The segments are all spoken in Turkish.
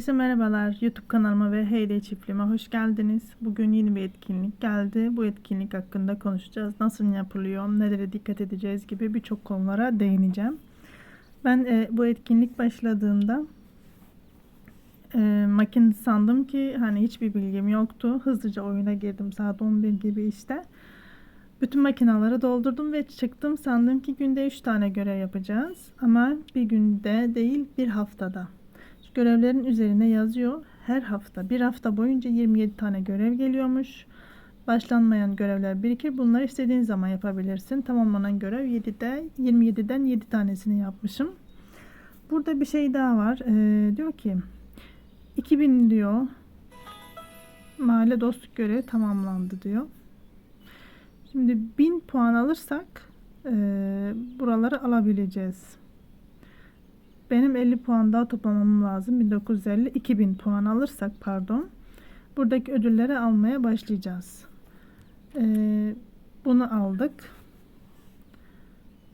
Herkese merhabalar YouTube kanalıma ve Heyday çiftliğime hoş geldiniz. Bugün yeni bir etkinlik geldi. Bu etkinlik hakkında konuşacağız. Nasıl yapılıyor, nelere dikkat edeceğiz gibi birçok konulara değineceğim. Ben e, bu etkinlik başladığında e, makine sandım ki hani hiçbir bilgim yoktu. Hızlıca oyuna girdim saat 11 gibi işte. Bütün makinaları doldurdum ve çıktım. Sandım ki günde 3 tane görev yapacağız. Ama bir günde değil bir haftada. Görevlerin üzerine yazıyor. Her hafta bir hafta boyunca 27 tane görev geliyormuş. Başlanmayan görevler birikir. Bunları istediğin zaman yapabilirsin. Tamamlanan görev 7'de 27'den 7 tanesini yapmışım. Burada bir şey daha var. Ee, diyor ki 2000 diyor mahalle dostluk görevi tamamlandı diyor. Şimdi 1000 puan alırsak e, buraları alabileceğiz. Benim 50 puan daha toplamam lazım. 1950 2000 puan alırsak pardon. Buradaki ödülleri almaya başlayacağız. Ee, bunu aldık.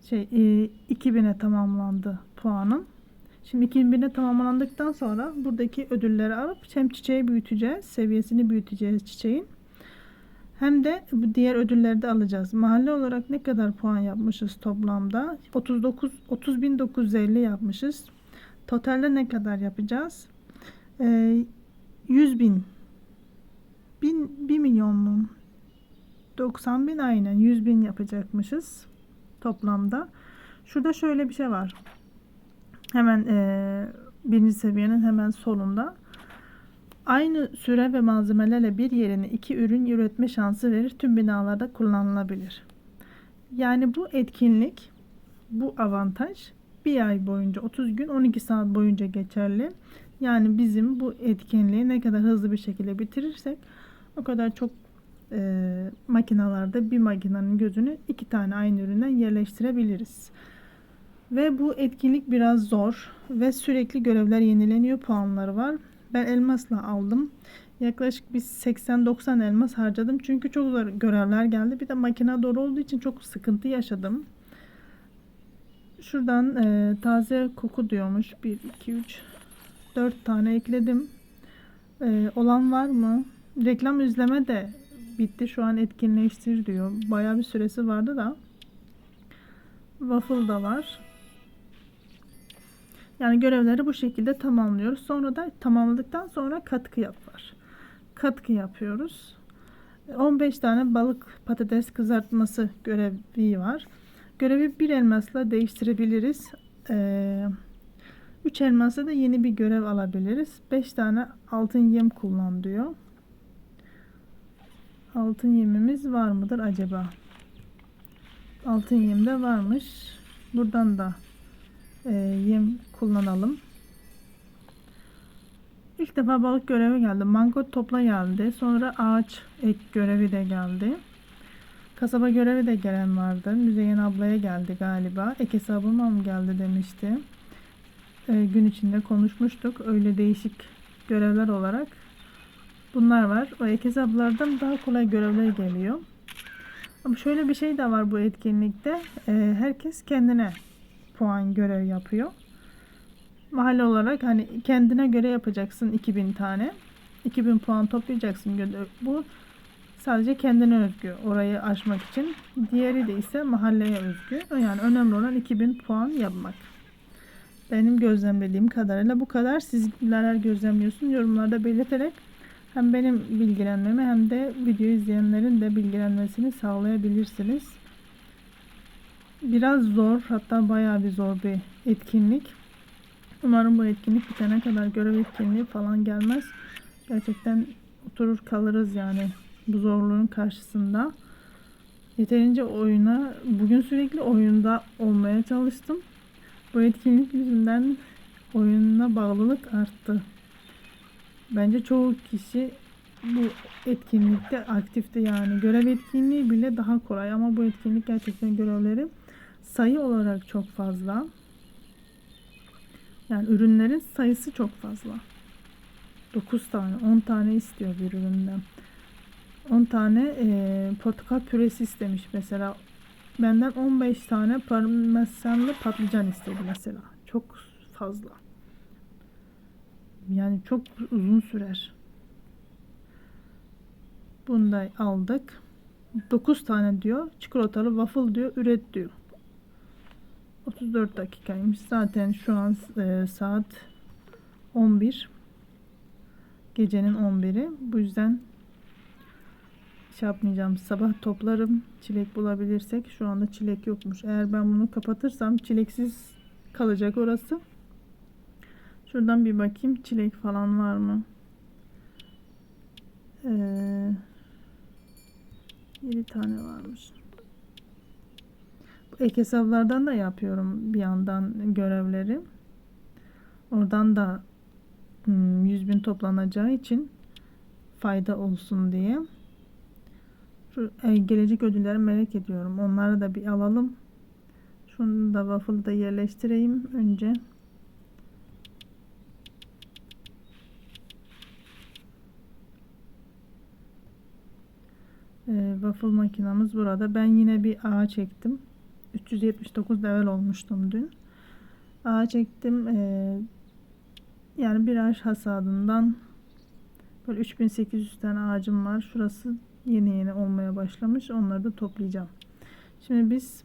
Şey e, 2000'e tamamlandı puanım. Şimdi 2000'e tamamlandıktan sonra buradaki ödülleri alıp hem çiçeği büyüteceğiz. Seviyesini büyüteceğiz çiçeğin. Hem de diğer ödülleri de alacağız. Mahalle olarak ne kadar puan yapmışız toplamda? 39 30950 yapmışız. Totalde ne kadar yapacağız? Ee, 100 bin. bin 1 milyon mu? 90 bin aynen 100 bin yapacakmışız toplamda. Şurada şöyle bir şey var. Hemen e, birinci seviyenin hemen solunda. Aynı süre ve malzemelerle bir yerine iki ürün üretme şansı verir. Tüm binalarda kullanılabilir. Yani bu etkinlik, bu avantaj bir ay boyunca 30 gün 12 saat boyunca geçerli. Yani bizim bu etkinliği ne kadar hızlı bir şekilde bitirirsek o kadar çok e, makinalarda bir makinenin gözünü iki tane aynı üründen yerleştirebiliriz. Ve bu etkinlik biraz zor ve sürekli görevler yenileniyor puanları var. Ben elmasla aldım. Yaklaşık bir 80-90 elmas harcadım. Çünkü çok zor görevler geldi. Bir de makine doğru olduğu için çok sıkıntı yaşadım. Şuradan e, taze koku diyormuş. 1, 2, 3, 4 tane ekledim. E, olan var mı? Reklam izleme de bitti. Şu an etkinleştir diyor. Bayağı bir süresi vardı da. Waffle da var. Yani görevleri bu şekilde tamamlıyoruz. Sonra da tamamladıktan sonra katkı yap var. Katkı yapıyoruz. 15 tane balık patates kızartması görevi var. Görevi bir elmasla değiştirebiliriz. Ee, 3 elmasla da yeni bir görev alabiliriz. 5 tane altın yem kullan diyor. Altın yemimiz var mıdır acaba? Altın yem de varmış. Buradan da e, yem kullanalım. İlk defa balık görevi geldi. Mango topla geldi. Sonra ağaç ek görevi de geldi. Kasaba görevi de gelen vardı. Müzeyyen ablaya geldi galiba. Ek hesabıma mı geldi demişti. E, gün içinde konuşmuştuk. Öyle değişik görevler olarak. Bunlar var. O ek hesaplardan daha kolay görevler geliyor. Ama şöyle bir şey de var bu etkinlikte. E, herkes kendine puan görev yapıyor. Mahalle olarak hani kendine göre yapacaksın 2000 tane. 2000 puan toplayacaksın. Bu sadece kendine özgü orayı aşmak için. Diğeri de ise mahalleye özgü. Yani önemli olan 2000 puan yapmak. Benim gözlemlediğim kadarıyla bu kadar. Siz neler gözlemliyorsun yorumlarda belirterek hem benim bilgilenmemi hem de video izleyenlerin de bilgilenmesini sağlayabilirsiniz. Biraz zor hatta bayağı bir zor bir etkinlik. Umarım bu etkinlik bitene kadar görev etkinliği falan gelmez. Gerçekten oturur kalırız yani bu zorluğun karşısında. Yeterince oyuna, bugün sürekli oyunda olmaya çalıştım. Bu etkinlik yüzünden oyununa bağlılık arttı. Bence çoğu kişi bu etkinlikte aktifte yani görev etkinliği bile daha kolay ama bu etkinlik gerçekten görevleri sayı olarak çok fazla. Yani ürünlerin sayısı çok fazla. 9 tane, 10 tane istiyor bir üründen. 10 tane e, portakal püresi istemiş mesela. Benden 15 tane parmesanlı patlıcan istedi mesela. Çok fazla. Yani çok uzun sürer. Bunu da aldık. 9 tane diyor. Çikolatalı waffle diyor. Üret diyor. 34 dakikaymış. Zaten şu an e, saat 11. Gecenin 11'i. Bu yüzden şey yapmayacağım. Sabah toplarım. Çilek bulabilirsek. Şu anda çilek yokmuş. Eğer ben bunu kapatırsam çileksiz kalacak orası. Şuradan bir bakayım. Çilek falan var mı? Ee, 7 tane varmış. Ek hesaplardan da yapıyorum bir yandan görevleri. Oradan da hmm, 100 bin toplanacağı için fayda olsun diye. E, gelecek ödülleri merak ediyorum. Onları da bir alalım. Şunu da waffle'ı da yerleştireyim önce. E, waffle makinamız burada. Ben yine bir ağa çektim. 379 level olmuştum dün. Ağa çektim. E, yani bir ağaç hasadından böyle 3800 tane ağacım var. Şurası yeni yeni olmaya başlamış. Onları da toplayacağım. Şimdi biz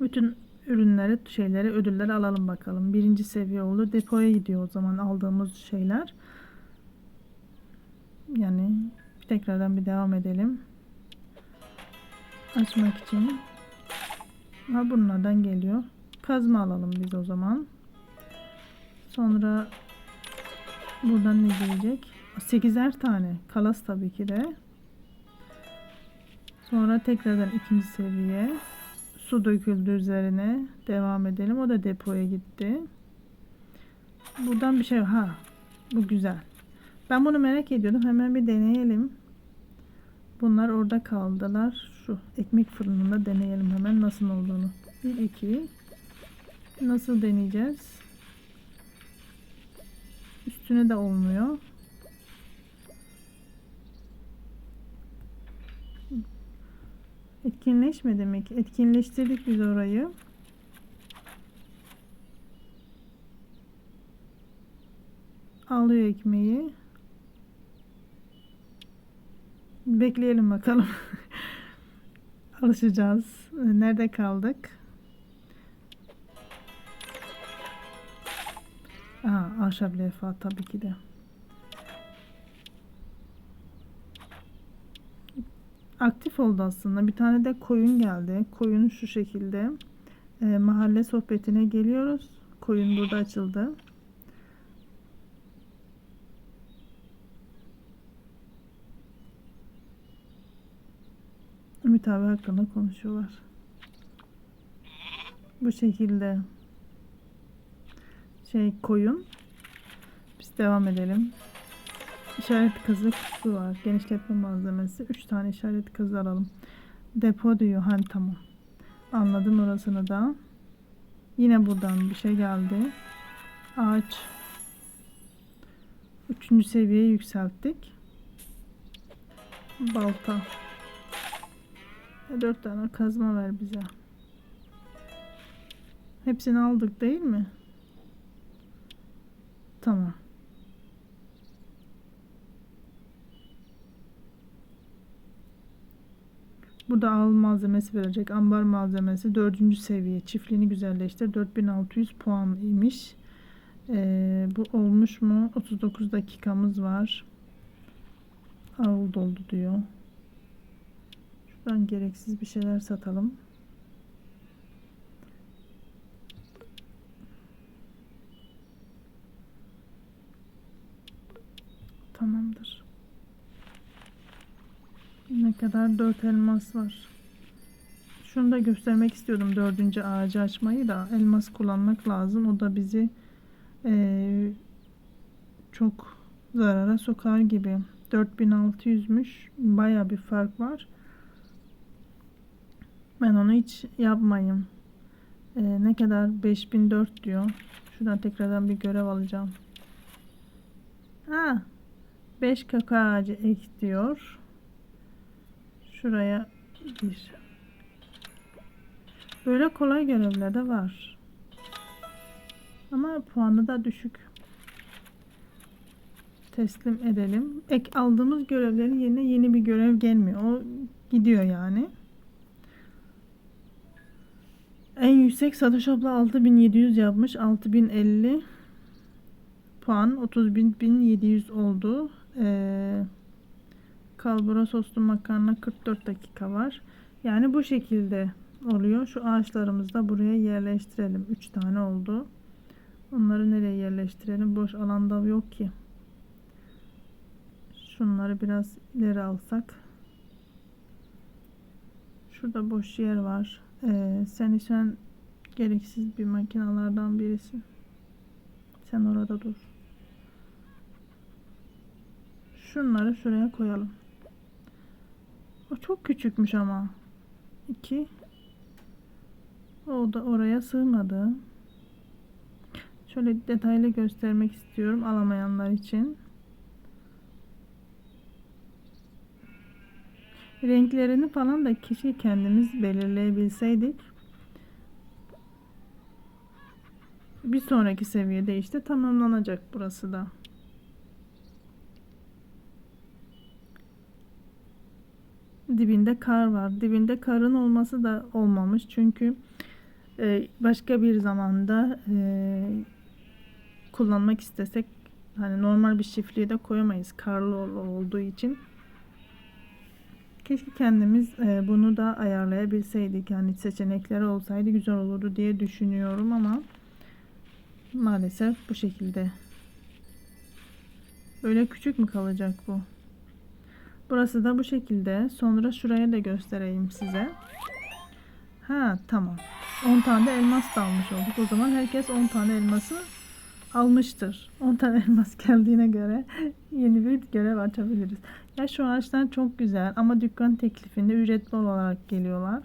bütün ürünleri, şeyleri, ödülleri alalım bakalım. Birinci seviye oldu. Depoya gidiyor o zaman aldığımız şeyler. Yani tekrardan bir devam edelim. Açmak için. Ha bunlardan geliyor. Kazma alalım biz o zaman. Sonra buradan ne gelecek? 8'er tane. Kalas tabii ki de. Sonra tekrardan ikinci seviye. Su döküldü üzerine. Devam edelim. O da depoya gitti. Buradan bir şey ha. Bu güzel. Ben bunu merak ediyordum. Hemen bir deneyelim. Bunlar orada kaldılar. Şu ekmek fırınında deneyelim hemen nasıl olduğunu. 1 2 Nasıl deneyeceğiz? Üstüne de olmuyor. Etkinleşmedi mi? Etkinleştirdik biz orayı. Alıyor ekmeği. Bekleyelim bakalım. Alışacağız. Nerede kaldık? Aha, ahşap levha tabii ki de. Aktif oldu aslında. Bir tane de koyun geldi. Koyun şu şekilde. E, mahalle sohbetine geliyoruz. Koyun burada açıldı. Ümit abi hakkında konuşuyorlar. Bu şekilde şey koyun. Biz devam edelim. İşaret kazı kutusu var. Genişletme malzemesi. 3 tane işaret kazı alalım. Depo diyor. Hani tamam. Anladım orasını da. Yine buradan bir şey geldi. Ağaç. Üçüncü seviyeye yükselttik. Balta. Dört tane kazma ver bize. Hepsini aldık değil mi? Tamam. Burada al malzemesi verecek. Ambar malzemesi dördüncü seviye. Çiftliğini güzelleştir. 4600 puan imiş. Ee, bu olmuş mu? 39 dakikamız var. Al doldu diyor. Şuradan gereksiz bir şeyler satalım. Tamamdır. Ne kadar dört elmas var. Şunu da göstermek istiyordum dördüncü ağacı açmayı da elmas kullanmak lazım. O da bizi eee, çok zarara sokar gibi. 4600'müş. Baya bir fark var. Ben onu hiç yapmayayım. Ee, ne kadar? 5004 diyor. Şuradan tekrardan bir görev alacağım. Ha, 5 kaka ağacı ek diyor. Şuraya bir. Böyle kolay görevler de var. Ama puanı da düşük. teslim edelim. Ek aldığımız görevlerin yerine yeni bir görev gelmiyor. O gidiyor yani. En yüksek Satoshi abla 6700 yapmış. 6050 puan 30.700 oldu. Ee, kalbura soslu makarna 44 dakika var. Yani bu şekilde oluyor. Şu ağaçlarımızı da buraya yerleştirelim. 3 tane oldu. Onları nereye yerleştirelim? Boş alanda yok ki. Şunları biraz ileri alsak. Şurada boş yer var. Ee, sen sen gereksiz bir makinalardan birisi. Sen orada dur. Şunları şuraya koyalım. O çok küçükmüş ama. 2 O da oraya sığmadı. Şöyle detaylı göstermek istiyorum alamayanlar için. Renklerini falan da kişi kendimiz belirleyebilseydik. Bir sonraki seviyede işte tamamlanacak burası da. Dibinde kar var. Dibinde karın olması da olmamış. Çünkü e, başka bir zamanda e, kullanmak istesek hani normal bir çiftliğe de koyamayız karlı olduğu için. Keşke kendimiz e, bunu da ayarlayabilseydik. Yani seçenekleri olsaydı güzel olurdu diye düşünüyorum ama maalesef bu şekilde. Böyle küçük mü kalacak bu? Burası da bu şekilde. Sonra şuraya da göstereyim size. Ha tamam. 10 tane de elmas da almış olduk. O zaman herkes 10 tane elması almıştır. 10 tane elmas geldiğine göre yeni bir görev açabiliriz. Ya şu ağaçlar çok güzel ama dükkan teklifinde ücretli olarak geliyorlar.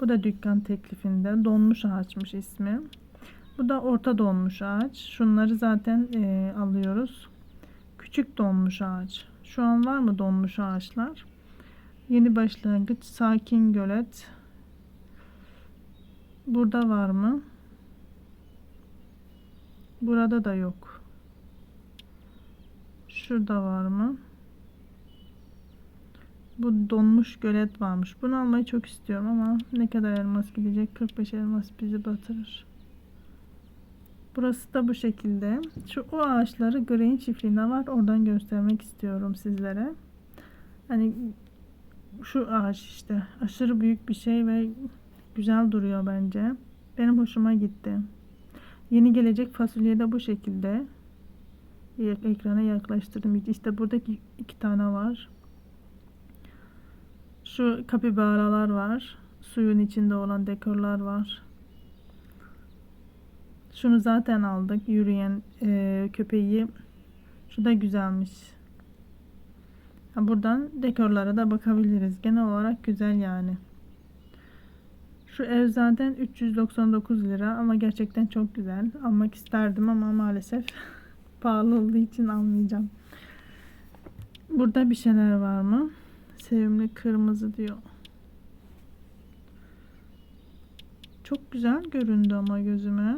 Bu da dükkan teklifinde donmuş ağaçmış ismi. Bu da orta donmuş ağaç. Şunları zaten e, alıyoruz. Küçük donmuş ağaç. Şu an var mı donmuş ağaçlar? Yeni başlangıç, sakin gölet. Burada var mı? Burada da yok. Şurada var mı? Bu donmuş gölet varmış. Bunu almayı çok istiyorum ama ne kadar elmas gidecek? 45 elmas bizi batırır. Burası da bu şekilde. Şu o ağaçları Green çiftliğinde var. Oradan göstermek istiyorum sizlere. Hani şu ağaç işte aşırı büyük bir şey ve güzel duruyor bence. Benim hoşuma gitti. Yeni gelecek fasulye de bu şekilde. Ekrana yaklaştırdım. İşte buradaki iki tane var. Şu kapibaralar var. Suyun içinde olan dekorlar var. Şunu zaten aldık. Yürüyen e, köpeği. Şu da güzelmiş. buradan dekorlara da bakabiliriz. Genel olarak güzel yani. Şu ev zaten 399 lira ama gerçekten çok güzel. Almak isterdim ama maalesef pahalı olduğu için almayacağım. Burada bir şeyler var mı? Sevimli kırmızı diyor. Çok güzel göründü ama gözüme.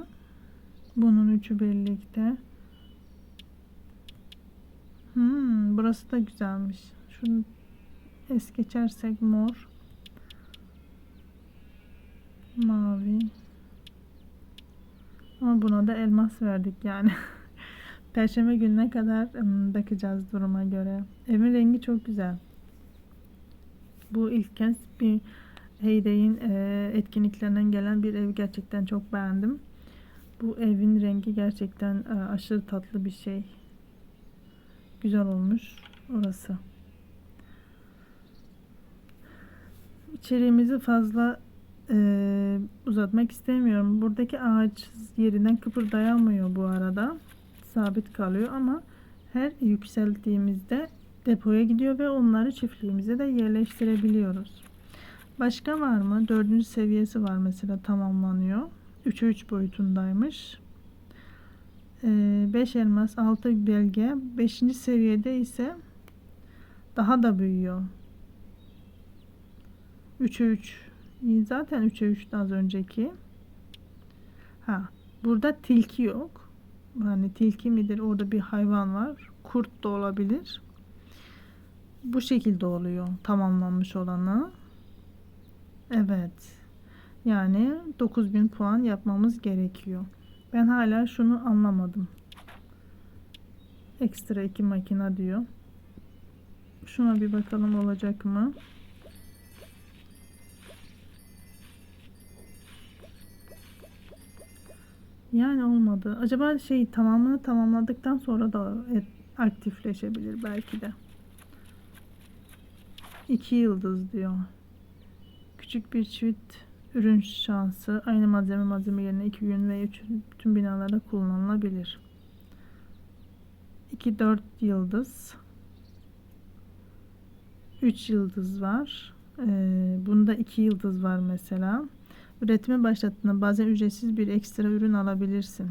Bunun üçü birlikte. Hmm, burası da güzelmiş. Şunu es geçersek mor. Mavi. Ama buna da elmas verdik yani. Perşembe gününe kadar bakacağız duruma göre. Evin rengi çok güzel. Bu ilk kez bir Heyday'in etkinliklerinden gelen bir ev gerçekten çok beğendim. Bu evin rengi gerçekten aşırı tatlı bir şey. Güzel olmuş orası. İçeriğimizi fazla e, uzatmak istemiyorum. Buradaki ağaç yerinden kıpırdayamıyor bu arada. Sabit kalıyor ama her yükselttiğimizde depoya gidiyor ve onları çiftliğimize de yerleştirebiliyoruz. Başka var mı? Dördüncü seviyesi var mesela tamamlanıyor. 3'e 3 boyutundaymış. 5 ee, elmas 6 belge 5. seviyede ise daha da büyüyor 3'e 3 zaten 3'e 3'tü az önceki ha burada tilki yok Hani tilki midir? Orada bir hayvan var. Kurt da olabilir. Bu şekilde oluyor tamamlanmış olanı. Evet. Yani 9000 puan yapmamız gerekiyor. Ben hala şunu anlamadım. Ekstra iki makina diyor. Şuna bir bakalım olacak mı? Yani olmadı. Acaba şey tamamını tamamladıktan sonra da et- aktifleşebilir belki de. İki yıldız diyor. Küçük bir çift ürün şansı aynı malzeme malzeme yerine iki gün ve üç bütün binalarda kullanılabilir. 2 4 yıldız. 3 yıldız var. Ee, bunda 2 yıldız var mesela. Üretime başlattığında bazen ücretsiz bir ekstra ürün alabilirsin.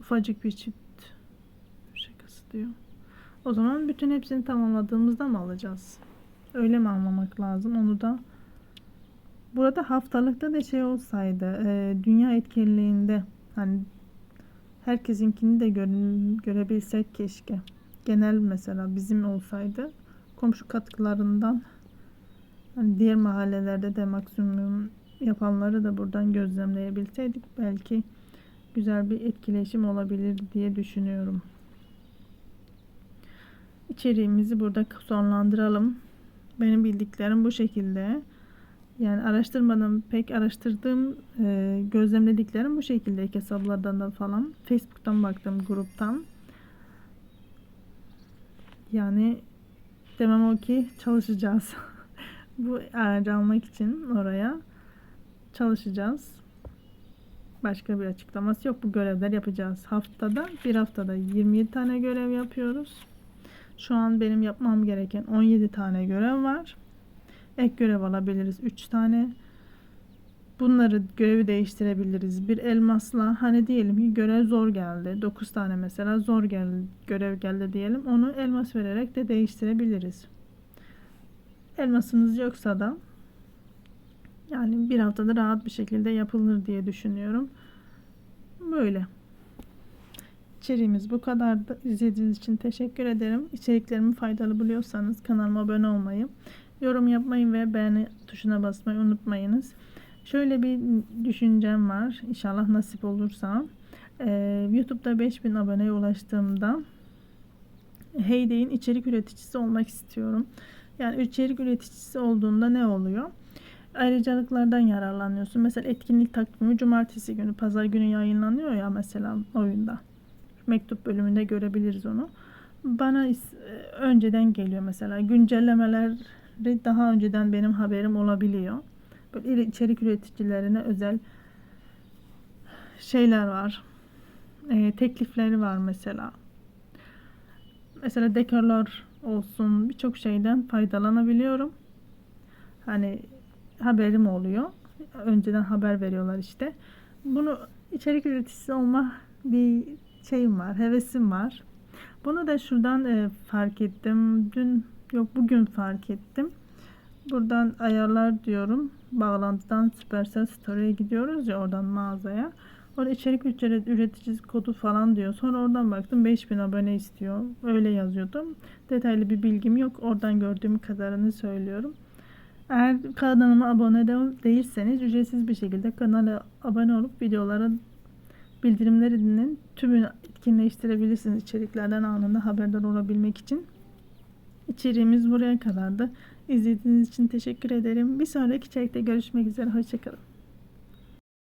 Ufacık bir çift şakası diyor. O zaman bütün hepsini tamamladığımızda mı alacağız? Öyle mi anlamak lazım? Onu da burada haftalıkta da şey olsaydı e, dünya etkinliğinde hani herkesinkini de göre- görebilsek keşke. Genel mesela bizim olsaydı komşu katkılarından diğer mahallelerde de maksimum yapanları da buradan gözlemleyebilseydik belki güzel bir etkileşim olabilir diye düşünüyorum. İçeriğimizi burada sonlandıralım. Benim bildiklerim bu şekilde. Yani araştırmadan pek araştırdığım, e, gözlemlediklerim bu şekilde ek hesaplardan da falan. Facebook'tan baktım gruptan. Yani demem o ki çalışacağız. bu aracı almak için oraya çalışacağız. Başka bir açıklaması yok. Bu görevler yapacağız. Haftada bir haftada 27 tane görev yapıyoruz. Şu an benim yapmam gereken 17 tane görev var. Ek görev alabiliriz 3 tane. Bunları görevi değiştirebiliriz. Bir elmasla hani diyelim ki görev zor geldi. 9 tane mesela zor gel görev geldi diyelim. Onu elmas vererek de değiştirebiliriz. Elmasınız yoksa da yani bir haftada rahat bir şekilde yapılır diye düşünüyorum. Böyle. İçeriğimiz bu kadardı. İzlediğiniz için teşekkür ederim. İçeriklerimi faydalı buluyorsanız kanalıma abone olmayı, yorum yapmayı ve beğeni tuşuna basmayı unutmayınız. Şöyle bir düşüncem var. İnşallah nasip olursa. Ee, YouTube'da 5000 aboneye ulaştığımda Heyday'in içerik üreticisi olmak istiyorum. Yani içerik üreticisi olduğunda ne oluyor? Ayrıcalıklardan yararlanıyorsun. Mesela etkinlik takvimi cumartesi günü, pazar günü yayınlanıyor ya mesela oyunda mektup bölümünde görebiliriz onu. Bana önceden geliyor mesela güncellemeleri daha önceden benim haberim olabiliyor. Böyle içerik üreticilerine özel şeyler var. E, teklifleri var mesela. Mesela dekorlar olsun birçok şeyden faydalanabiliyorum. Hani haberim oluyor. Önceden haber veriyorlar işte. Bunu içerik üreticisi olma bir şeyim var, hevesim var. Bunu da şuradan e, fark ettim. Dün yok bugün fark ettim. Buradan ayarlar diyorum. Bağlantıdan Supercell Store'ya gidiyoruz ya oradan mağazaya. Orada içerik üreticisi kodu falan diyor. Sonra oradan baktım 5000 abone istiyor. Öyle yazıyordum. Detaylı bir bilgim yok. Oradan gördüğüm kadarını söylüyorum. Eğer kanalıma abone de değilseniz ücretsiz bir şekilde kanala abone olup videolara bildirimlerinin tümünü etkinleştirebilirsiniz içeriklerden anında haberdar olabilmek için. İçeriğimiz buraya kadardı. İzlediğiniz için teşekkür ederim. Bir sonraki içerikte görüşmek üzere. Hoşçakalın.